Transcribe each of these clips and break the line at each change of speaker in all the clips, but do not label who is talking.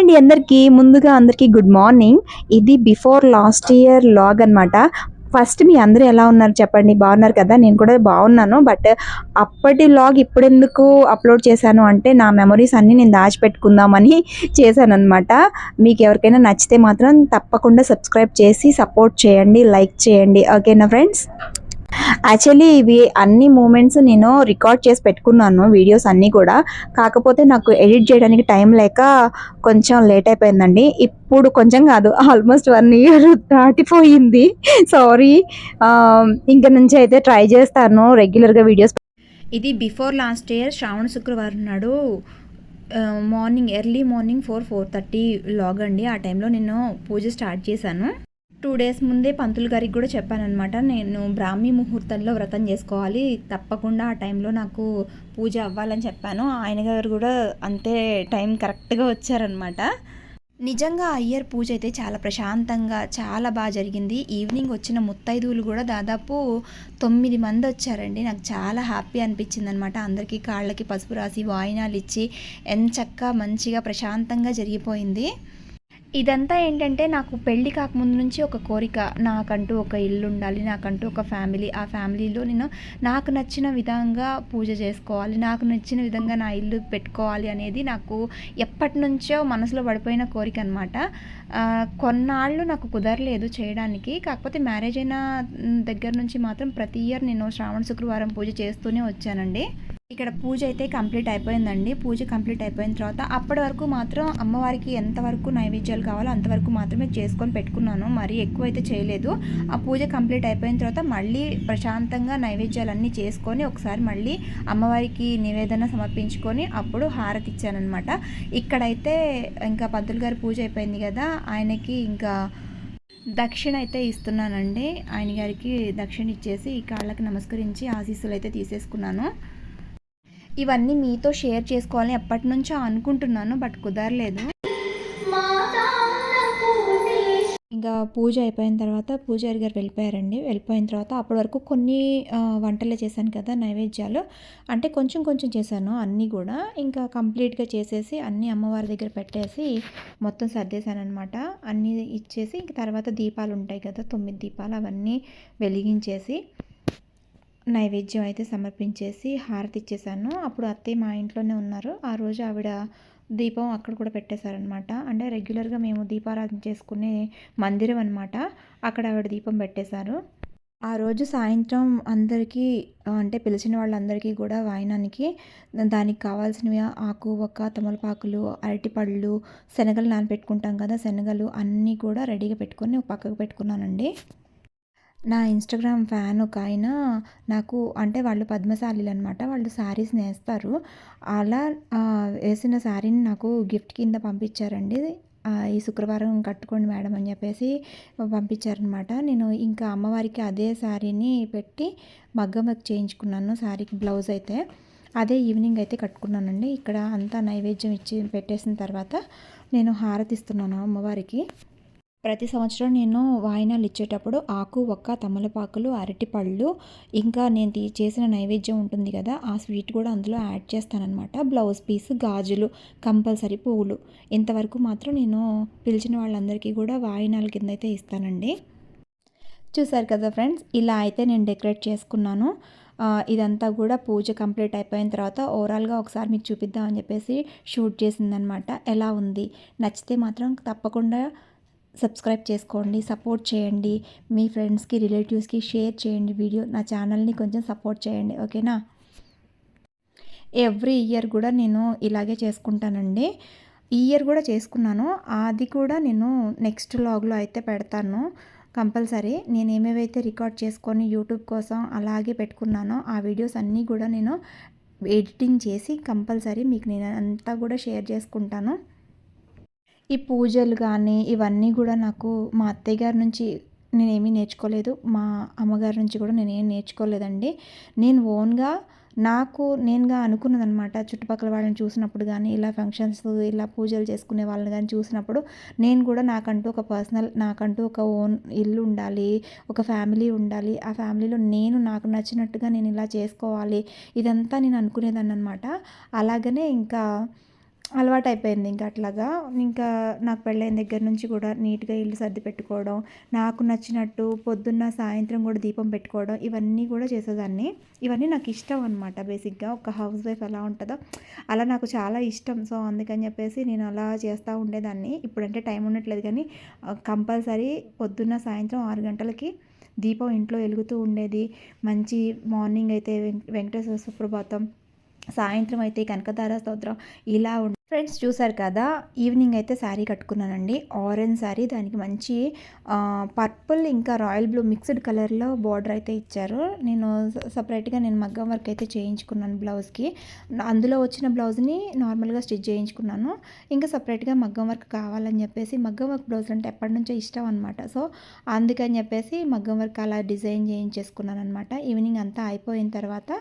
అండి అందరికీ ముందుగా అందరికీ గుడ్ మార్నింగ్ ఇది బిఫోర్ లాస్ట్ ఇయర్ లాగ్ అనమాట ఫస్ట్ మీ అందరూ ఎలా ఉన్నారు చెప్పండి. బాగున్నారు కదా? నేను కూడా బాగున్నాను. బట్ అప్పటి లాగ్ ఇప్పుడెందుకు అప్లోడ్ చేశాను అంటే నా మెమరీస్ అన్నీ నేను దాచిపెట్టుకుందామని చేశాను అనమాట మీకు ఎవరికైనా నచ్చితే మాత్రం తప్పకుండా సబ్స్క్రైబ్ చేసి సపోర్ట్ చేయండి లైక్ చేయండి. ఓకేనా ఫ్రెండ్స్ యాక్చువల్లీ ఇవి అన్ని మూమెంట్స్ నేను రికార్డ్ చేసి పెట్టుకున్నాను వీడియోస్ అన్నీ కూడా. కాకపోతే నాకు ఎడిట్ చేయడానికి టైం లేక కొంచెం లేట్ అయిపోయిందండి. ఇప్పుడు కొంచెం కాదు ఆల్మోస్ట్ వన్ ఇయర్ దాటిపోయింది. సారీ um, ఇంక నుంచి అయితే ట్రై చేస్తాను రెగ్యులర్గా వీడియోస్ ఇది బిఫోర్ లాస్ట్ ఇయర్ శ్రావణ శుక్రవారం నాడు morning early morning four four thirty log అండి. ఆ టైంలో నేను పూజ స్టార్ట్ చేశాను. టూ డేస్ ముందే పంతులు గారికి కూడా చెప్పానమాట నేను బ్రాహ్మీ ముహూర్తంలో వ్రతం చేసుకోవాలి తప్పకుండా ఆ టైంలో నాకు పూజ అవ్వాలని చెప్పాను. ఆయన గారు కూడా అంతే టైం కరెక్ట్గా వచ్చారనమాట నిజంగా అయ్యర్ పూజ అయితే చాలా ప్రశాంతంగా చాలా బాగా జరిగింది. ఈవినింగ్ వచ్చిన ముత్తైదువులు కూడా దాదాపు తొమ్మిది మంది వచ్చారండి. నాకు చాలా హ్యాపీ అనిపించింది అనమాట అందరికీ కాళ్ళకి పసుపు రాసి వాయినాలు ఇచ్చి ఎంచక్క మంచిగా ప్రశాంతంగా జరిగిపోయింది. ఇదంతా ఏంటంటే నాకు పెళ్ళి కాకముందు నుంచి ఒక కోరిక. నాకంటూ ఒక ఇల్లు ఉండాలి నాకంటూ ఒక ఫ్యామిలీ. ఆ ఫ్యామిలీలో నేను నాకు నచ్చిన విధంగా పూజ చేసుకోవాలి నాకు నచ్చిన విధంగా నా ఇల్లు పెట్టుకోవాలి అనేది నాకు ఎప్పటి నుంచో మనసులో పడిపోయిన కోరిక అనమాట కొన్నాళ్ళు నాకు కుదరలేదు చేయడానికి. కాకపోతే మ్యారేజ్ అయిన దగ్గర నుంచి మాత్రం ప్రతి ఇయర్ నేను శ్రావణ శుక్రవారం పూజ చేస్తూనే వచ్చానండి. ఇక్కడ పూజ అయితే కంప్లీట్ అయిపోయిందండి. పూజ కంప్లీట్ అయిపోయిన తర్వాత అప్పటి వరకు మాత్రం అమ్మవారికి ఎంతవరకు నైవేద్యాలు కావాలో అంతవరకు మాత్రమే చేసుకొని పెట్టుకున్నాను. మరీ ఎక్కువ అయితే చేయలేదు. ఆ పూజ కంప్లీట్ అయిపోయిన తర్వాత మళ్ళీ ప్రశాంతంగా నైవేద్యాలన్నీ చేసుకొని ఒకసారి మళ్ళీ అమ్మవారికి నివేదన సమర్పించుకొని అప్పుడు హారతి ఇచ్చానమాట ఇక్కడైతే ఇంకా పంతులు గారి పూజ అయిపోయింది కదా ఆయనకి ఇంకా దక్షిణ అయితే ఇస్తున్నానండి. ఆయన గారికి దక్షిణ ఇచ్చేసి ఈ కాళ్ళకి నమస్కరించి ఆశీస్సులు అయితే తీసేసుకున్నాను. ఇవన్నీ మీతో షేర్ చేసుకోవాలని ఎప్పటి నుంచో అనుకుంటున్నాను బట్ కుదరలేదు. ఇంకా పూజ అయిపోయిన తర్వాత పూజారి గారు వెళ్ళిపోయారండి. వెళ్ళిపోయిన తర్వాత అప్పటి వరకు కొన్ని వంటలే చేశాను కదా నైవేద్యాలు. అంటే కొంచెం కొంచెం చేశాను అన్నీ కూడా. ఇంకా కంప్లీట్గా చేసేసి అన్నీ అమ్మవారి దగ్గర పెట్టేసి మొత్తం సర్దేశాను అనమాట అన్నీ ఇచ్చేసి ఇంక తర్వాత దీపాలు ఉంటాయి కదా తొమ్మిది దీపాలు అవన్నీ వెలిగించేసి నైవేద్యం అయితే సమర్పించేసి హారతి ఇచ్చేసాను. అప్పుడు అత్తయ్య మా ఇంట్లోనే ఉన్నారు. ఆ రోజు ఆవిడ దీపం అక్కడ కూడా పెట్టేశారనమాట అంటే రెగ్యులర్గా మేము దీపారాధన చేసుకునే మందిరం అనమాట అక్కడ ఆవిడ దీపం పెట్టేశారు. ఆ రోజు సాయంత్రం అందరికీ అంటే పిలిచిన వాళ్ళందరికీ కూడా వాయినానికి దానికి కావాల్సినవి ఆకు ఒక్క తమలపాకులు అరటిపళ్ళు శనగలు నానపెట్టుకుంటాం కదా శనగలు అన్నీ కూడా రెడీగా పెట్టుకొని పక్కకు పెట్టుకున్నానండి. నా ఇన్స్టాగ్రామ్ ఫ్యాన్ ఒక ఆయన నాకు అంటే వాళ్ళు పద్మశాలీలు అనమాట వాళ్ళు శారీస్ నేస్తారు. అలా వేసిన శారీని నాకు గిఫ్ట్ కింద పంపించారండి. ఈ శుక్రవారం కట్టుకోండి మేడం అని చెప్పేసి పంపించారనమాట నేను ఇంకా అమ్మవారికి అదే శారీని పెట్టి మగ్గం వర్క్ చేయించుకున్నాను శారీకి బ్లౌజ్ అయితే. అదే ఈవినింగ్ అయితే కట్టుకున్నానండి. ఇక్కడ అంతా నైవేద్యం ఇచ్చి పెట్టేసిన తర్వాత నేను హారతిస్తున్నాను అమ్మవారికి. ప్రతి సంవత్సరం నేను వాయినాలు ఇచ్చేటప్పుడు ఆకు ఒక్క తమలపాకులు అరటిపళ్ళు ఇంకా నేను చేసిన నైవేద్యం ఉంటుంది కదా ఆ స్వీట్ కూడా అందులో యాడ్ చేస్తానన్నమాట. బ్లౌజ్ పీస్ గాజులు కంపల్సరీ పువ్వులు. ఇంతవరకు మాత్రం నేను పిలిచిన వాళ్ళందరికీ కూడా వాయినాల కింద అయితే ఇస్తానండి. చూసారు కదా ఫ్రెండ్స్ ఇలా అయితే నేను డెకరేట్ చేసుకున్నాను. ఇదంతా కూడా పూజ కంప్లీట్ అయిపోయిన తర్వాత ఓవరాల్గా ఒకసారి మీకు చూపిద్దామని చెప్పేసి షూట్ చేసిందనమాట ఎలా ఉంది? నచ్చితే మాత్రం తప్పకుండా సబ్స్క్రైబ్ చేసుకోండి సపోర్ట్ చేయండి మీ ఫ్రెండ్స్కి రిలేటివ్స్కి షేర్ చేయండి వీడియో నా ఛానల్ని కొంచెం సపోర్ట్ చేయండి ఓకేనా? ఎవ్రీ ఇయర్ కూడా నేను ఇలాగే చేసుకుంటానండి. ఈ ఇయర్ కూడా చేసుకున్నాను. అది కూడా నేను నెక్స్ట్ లాగ్లో అయితే పెడతాను కంపల్సరీ. నేను ఏమేవైతే రికార్డ్ చేసుకొని యూట్యూబ్ కోసం అలాగే పెట్టుకున్నానో ఆ వీడియోస్ అన్నీ కూడా నేను ఎడిటింగ్ చేసి కంపల్సరీ మీకు నేను అంతా కూడా షేర్ చేసుకుంటాను. ఈ పూజలు కానీ ఇవన్నీ కూడా నాకు మా అత్తయ్య గారి నుంచి నేనేమీ నేర్చుకోలేదు. మా అమ్మగారి నుంచి కూడా నేనేం నేర్చుకోలేదండి. నేను ఓన్గా నాకు నేనుగా అనుకున్నదనమాట చుట్టుపక్కల వాళ్ళని చూసినప్పుడు కానీ ఇలా ఫంక్షన్స్ ఇలా పూజలు చేసుకునే వాళ్ళని కానీ చూసినప్పుడు నేను కూడా నాకంటూ ఒక పర్సనల్ నాకంటూ ఒక ఓన్ ఇల్లు ఉండాలి ఒక ఫ్యామిలీ ఉండాలి. ఆ ఫ్యామిలీలో నేను నాకు నచ్చినట్టుగా నేను ఇలా చేసుకోవాలి. ఇదంతా నేను అనుకునేదాన్ని అనమాట అలాగనే ఇంకా అలవాటు అయిపోయింది ఇంకా అట్లాగా. ఇంకా నాకు పెళ్ళైన దగ్గర నుంచి కూడా నీట్గా ఇల్లు సర్ది పెట్టుకోవడం నాకు నచ్చినట్టు పొద్దున్న సాయంత్రం కూడా దీపం పెట్టుకోవడం ఇవన్నీ కూడా చేసేదాన్ని. ఇవన్నీ నాకు ఇష్టం అనమాట బేసిక్గా. ఒక హౌస్ వైఫ్ ఎలా ఉంటుందో అలా నాకు చాలా ఇష్టం. సో అందుకని చెప్పేసి నేను అలా చేస్తూ ఉండేదాన్ని. ఇప్పుడంటే టైం ఉండట్లేదు కానీ కంపల్సరీ పొద్దున్న సాయంత్రం ఆరు గంటలకి దీపం ఇంట్లో వెలుగుతూ ఉండేది. మంచి మార్నింగ్ అయితే వెంకటేశ్వర సుప్రభాతం సాయంత్రం అయితే కనకదార స్తోత్రం ఇలా ఉండి ఫ్రెండ్స్ చూసారు కదా ఈవినింగ్ అయితే శారీ కట్టుకున్నానండి. ఆరెంజ్ శారీ దానికి మంచి పర్పుల్ ఇంకా రాయల్ బ్లూ మిక్స్డ్ కలర్లో బార్డర్ అయితే ఇచ్చారు. నేను సపరేట్గా నేను మగ్గం వర్క్ అయితే చేయించుకున్నాను బ్లౌజ్కి. అందులో వచ్చిన బ్లౌజ్ని నార్మల్గా స్టిచ్ చేయించుకున్నాను. ఇంకా సపరేట్గా మగ్గం వర్క్ కావాలని చెప్పేసి మగ్గం వర్క్ బ్లౌజ్ అంటే ఎప్పటి నుంచో ఇష్టం అనమాట సో అందుకని చెప్పేసి మగ్గం వర్క్ అలా డిజైన్ చేయించేసుకున్నాను అనమాట ఈవినింగ్ అంతా అయిపోయిన తర్వాత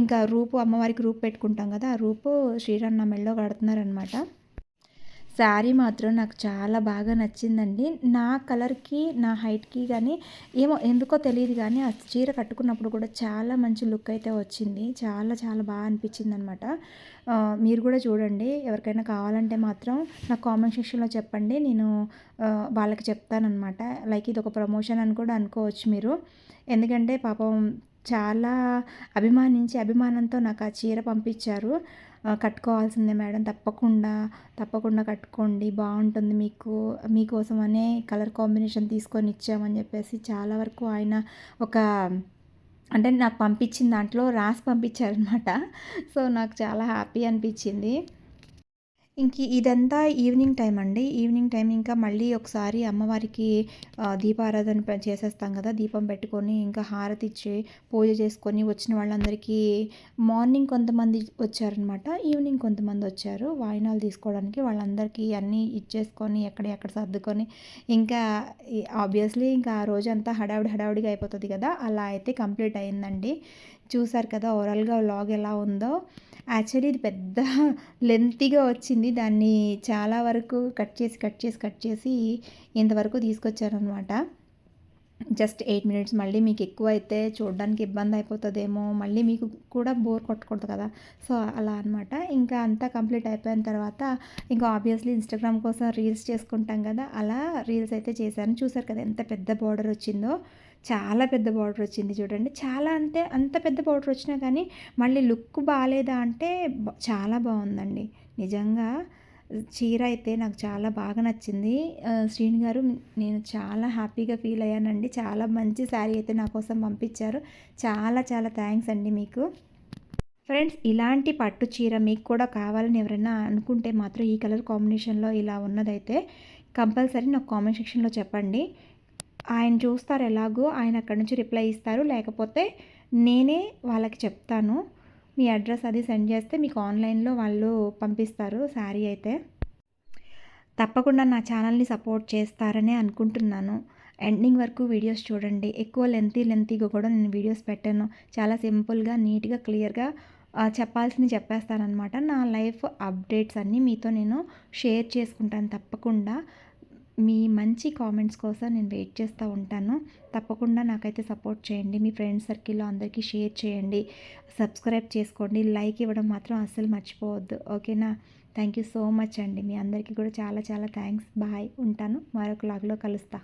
ఇంకా రూపు అమ్మవారికి రూపు పెట్టుకుంటాం కదా ఆ రూపు శ్రీరన్న మెళ్ళో కడుతున్నారు అనమాట శారీ మాత్రం నాకు చాలా బాగా నచ్చిందండి. నా కలర్కి నా హైట్కి కానీ ఏమో ఎందుకో తెలియదు కానీ ఆ చీర కట్టుకున్నప్పుడు కూడా చాలా మంచి లుక్ అయితే వచ్చింది. చాలా చాలా బాగా అనిపించింది అనమాట మీరు కూడా చూడండి. ఎవరికైనా కావాలంటే మాత్రం నాకు కామెంట్ సెక్షన్లో చెప్పండి. నేను వాళ్ళకి చెప్తానమాట లైక్ ఇది ఒక ప్రమోషన్ అని కూడా అనుకోవచ్చు మీరు. ఎందుకంటే పాపం చాలా అభిమానించి అభిమానంతో నాకు ఆ చీర పంపించారు. కట్టుకోవాల్సిందే మేడం. తప్పకుండా తప్పకుండా కట్టుకోండి. బాగుంటుంది మీకు మీకోసమనే కలర్ కాంబినేషన్ తీసుకొని ఇచ్చామని చెప్పేసి చాలా వరకు ఆయన ఒక అంటే నాకు పంపించిన దాంట్లో రాసి పంపించారనమాట సో నాకు చాలా హ్యాపీ అనిపించింది. ఇంక ఇదంతా ఈవినింగ్ టైం అండి. ఈవినింగ్ టైం ఇంకా మళ్ళీ ఒకసారి అమ్మవారికి దీపారాధన చేసేస్తాం కదా. దీపం పెట్టుకొని ఇంకా హారతి ఇచ్చి పూజ చేసుకొని వచ్చిన వాళ్ళందరికీ మార్నింగ్ కొంతమంది వచ్చారనమాట. ఈవినింగ్ కొంతమంది వచ్చారు. వాయినాలు తీసుకోవడానికి వాళ్ళందరికీ అన్నీ ఇచ్చేసుకొని ఎక్కడ ఎక్కడ సర్దుకొని ఇంకా ఆబ్వియస్లీ ఇంకా ఆ రోజంతా హడావిడి హడావిడిగా అయిపోతుంది కదా. అలా అయితే కంప్లీట్ అయిందండి. చూసారు కదా ఓవరాల్గా వ్లాగ్ ఎలా ఉందో. యాక్చువల్లీ ఇది పెద్ద లెంతీగా వచ్చింది. దాన్ని చాలా వరకు కట్ చేసి కట్ చేసి కట్ చేసి ఇంతవరకు తీసుకొచ్చారనమాట జస్ట్ ఎయిట్ మినిట్స్. మళ్ళీ మీకు ఎక్కువ అయితే చూడడానికి ఇబ్బంది అయిపోతుందేమో. మళ్ళీ మీకు కూడా బోర్ కొట్టకూడదు కదా. సో అలా అనమాట ఇంకా అంతా కంప్లీట్ అయిపోయిన తర్వాత ఇంకా ఆబ్వియస్లీ ఇన్స్టాగ్రామ్ కోసం రీల్స్ చేసుకుంటాం కదా. అలా రీల్స్ అయితే చేశాను. చూసారు కదా ఎంత పెద్ద బార్డర్ వచ్చిందో. చాలా పెద్ద బార్డర్ వచ్చింది చూడండి. చాలా అంతే అంత పెద్ద బార్డర్ వచ్చినా కానీ మళ్ళీ లుక్ బాగాలేదా అంటే చాలా బాగుందండి. నిజంగా చీర అయితే నాకు చాలా బాగా నచ్చింది. శ్రీని గారు నేను చాలా హ్యాపీగా ఫీల్ అయ్యానండి. చాలా మంచి శారీ అయితే నా కోసం పంపించారు. చాలా చాలా థ్యాంక్స్ అండి మీకు. ఫ్రెండ్స్ ఇలాంటి పట్టు చీర మీకు కూడా కావాలని ఎవరైనా అనుకుంటే మాత్రం ఈ కలర్ కాంబినేషన్లో ఇలా ఉన్నదైతే కంపల్సరీ నాకు కామెంట్ సెక్షన్లో చెప్పండి. ఆయన చూస్తారు ఎలాగో ఆయన అక్కడి నుంచి రిప్లై ఇస్తారు. లేకపోతే నేనే వాళ్ళకి చెప్తాను. మీ అడ్రస్ అది సెండ్ చేస్తే మీకు ఆన్లైన్లో వాళ్ళు పంపిస్తారు శారీ అయితే. తప్పకుండా నా ఛానల్ని సపోర్ట్ చేస్తారనే అనుకుంటున్నాను. ఎండింగ్ వరకు వీడియోస్ చూడండి. ఎక్కువ లెంతీ లెంతీగా కూడా నేను వీడియోస్ పెట్టాను. చాలా సింపుల్గా నీట్గా క్లియర్గా చెప్పాల్సింది చెప్పేస్తానమాట నా లైఫ్ అప్డేట్స్ అన్నీ మీతో నేను షేర్ చేసుకుంటాను తప్పకుండా. మీ మంచి కామెంట్స్ కోసం నేను వెయిట్ చేస్తూ ఉంటాను. తప్పకుండా నాకైతే సపోర్ట్ చేయండి. మీ ఫ్రెండ్స్ సర్కిల్లో అందరికీ షేర్ చేయండి. సబ్స్క్రైబ్ చేసుకోండి. లైక్ ఇవ్వడం మాత్రం అస్సలు మర్చిపోవద్దు. ఓకేనా? థ్యాంక్ యూ సో మచ్ అండి. మీ అందరికీ కూడా చాలా చాలా థ్యాంక్స్. బాయ్. ఉంటాను. మరొక లాగ్లో కలుస్తా.